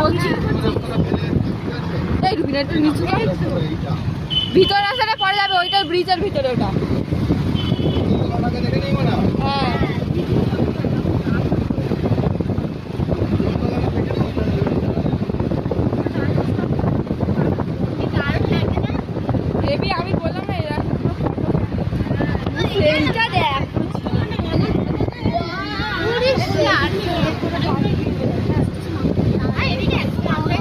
বলছি। এই রুবিনা একটু নিচু ভিতরে আসলে পড়ে যাবে ওইটার ব্রিজের ভিতরে ওটা। হ্যাঁ বেবি আমি বললাম না এরা সেইটা দেখ তিনশো টাকা ভাড়া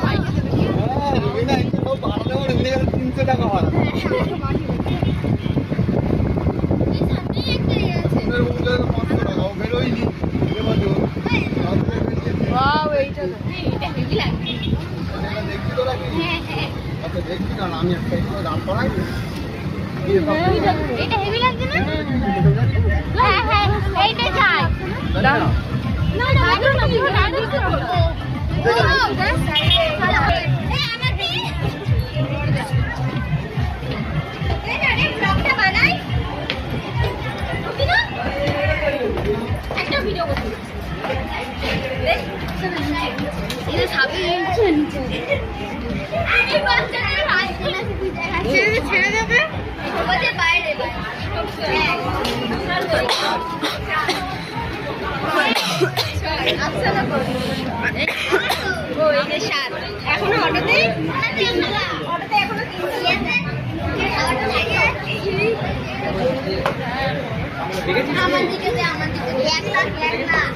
পাঁচশো টাকা ও বেরোয়নি এবছর ওয়াও এইটা দেখ। দেখছি তোরা কি আচ্ছা দেখছি না আমি একটা একটু দাম করাই এটা হেভি লাগছে না হ্যাঁ হ্যাঁ এইটাই চাই দাম। না না না না একটা এখনও অটোতে অটোতে এখনও আমার দিকে আমার দিকে দে এক লাখ এক লাখ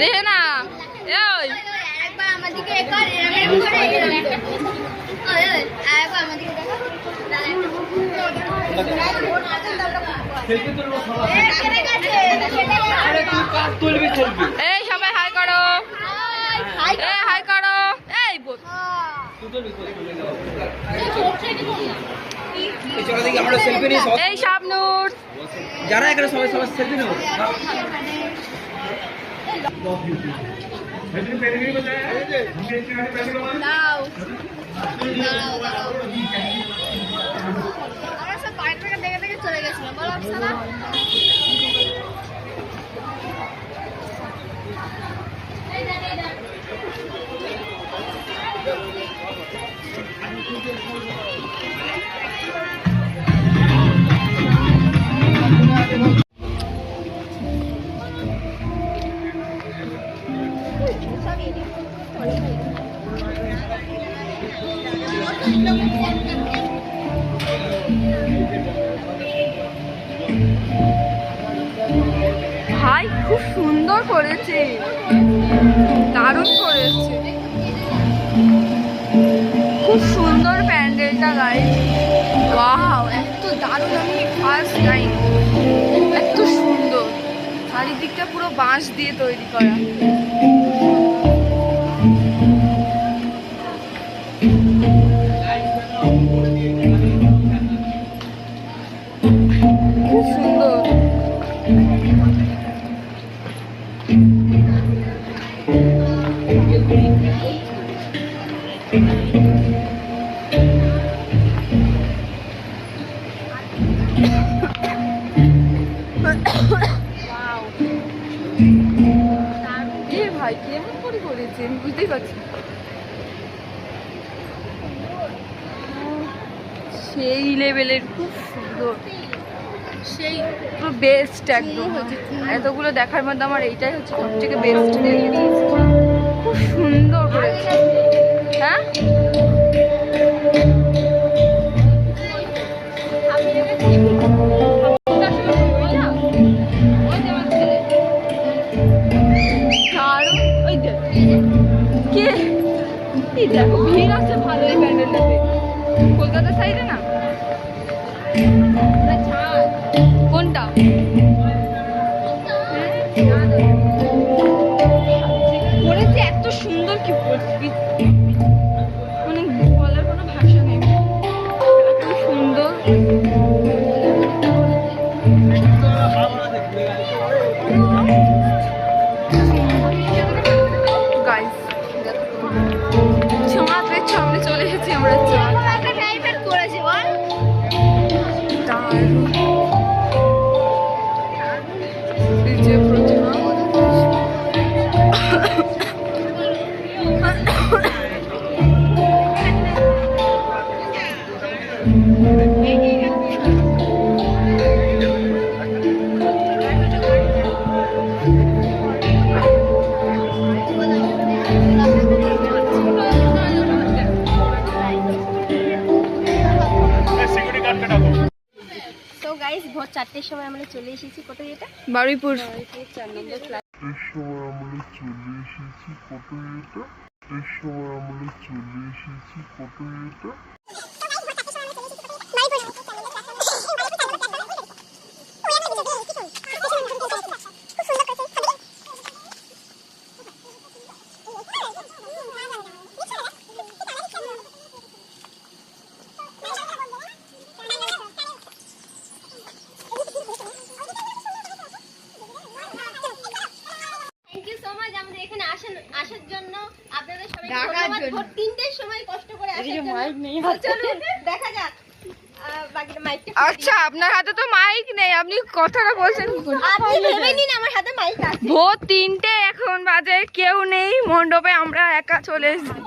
রেহেনা এই একবার আমার দিকে একবার এরকম করে। এরকম ওই ওই আরেকবার আমার দিকে দেখো। এই সবাই হাই করো। হাই করো। এই। এই শাবনুর। যারা এখানে দাও সব বাইরে থেকে দেখে দেখে চলে গেছিলাম বলো অপসানা ভাই খুব সুন্দর করেছে। দারুণ করেছে। খুব সুন্দর প্যান্ডেলটা গাই বাহাও এত দারুণ, আমি ফার্স্ট টাইম এত সুন্দর। চারিদিকটা পুরো বাঁশ দিয়ে তৈরি করা। করেছে আমি বুঝতেই পারছি। সেই লেভেলের খুব সুন্দর। সেই পুরো বেস্ট একদম। এতগুলো দেখার মধ্যে আমার এইটাই হচ্ছে সব থেকে বেস্ট খুব সুন্দর করেছে। সুন্দর কি চারটের সময় আমরা চলে এসেছি কোথায় এটা? বারুইপুর। চার নম্বর এর সময় আমরা চলে এসেছি কোথায় এটা? সময় আমরা চলে এসেছি কোথায় এটা? ভোর তিনটের সময় কষ্ট করে আসার জন্য। তো চলুন দেখা যাক। আহ, বাকিটা মাইকটা আচ্ছা আপনার হাতে তো মাইক নেই আপনি কথাটা বলছেন। ভোর তিনটে এখন বাজে কেউ নেই মণ্ডপে আমরা একা চলে এসেছি।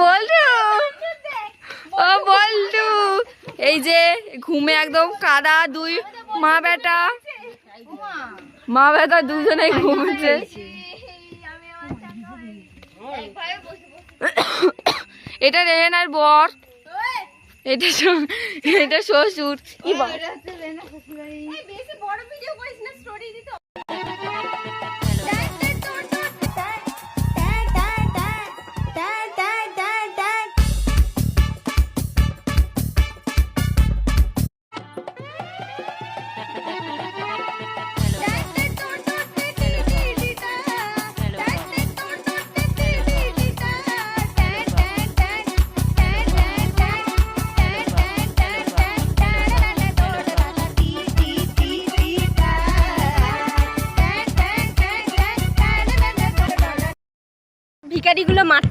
বলটু। ও বলটু। এই যে ঘুমে একদম কাদা, দুই মা বেটা। মা বেটা দুজনে ঘুমছে এটা রেহেনার বর। এটা এটা শ্বশুর।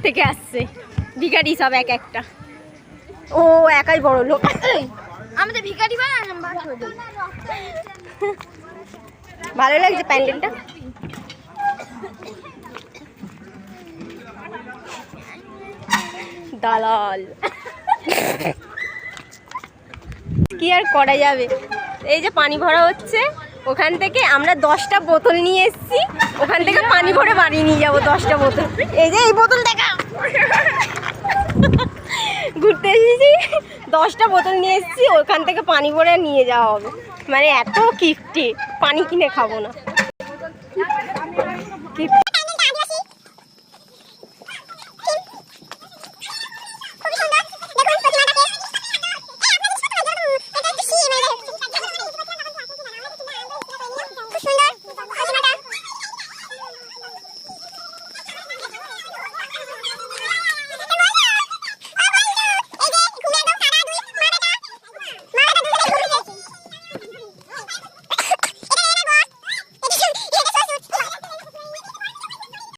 থেকে আসছে। ভিখারি সব এক একটা। ও একাই বড় লোক। আমাদের ভিখারি ভালো লাগছে প্যান্ডেলটা? দালাল। কি আর করা যাবে? এই যে পানি ভরা হচ্ছে। ওখান থেকে আমরা দশটা বোতল নিয়ে এসেছি। ওখান থেকে পানি ভরে বাড়ি নিয়ে যাব দশটা বোতল। এই যে এই বোতল দেখা। ঘুরতে এসেছি। দশটা বোতল নিয়ে এসেছি, ওখান থেকে পানি ভরে নিয়ে যাওয়া হবে। মানে এত কিফটি পানি কিনে খাব না।